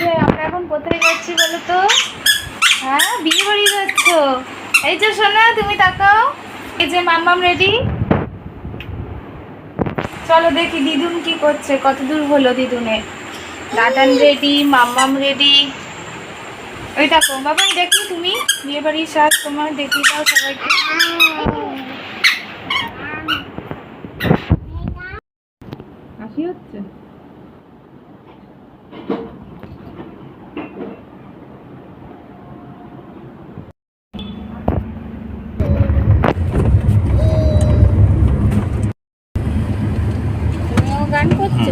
যে আমরা এখন কোথায় যাচ্ছি বলো তো হ্যাঁ বিয়ে বাড়ি যাচ্ছ? এই যে সোনা, তুমি তাকাও। এই যে মাম্মাম রেডি চলো দেখি দিদুন কি করছে। কত দূর হলো দিদুনের? দাদান রেডি মাম্মাম রেডি ওই দেখো বাবাই দেখি তুমি। বিয়ে বাড়ির সাজ, তোমার দেখি দাও সবাইকে। হাসি হচ্ছে? গান করছ?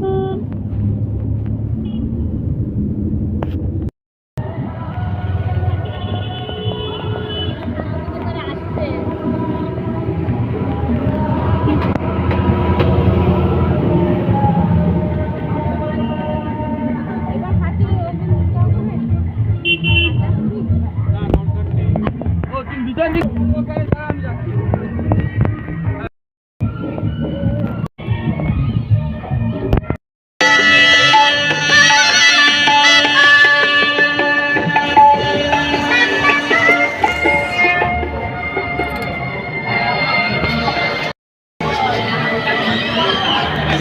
ও जाती है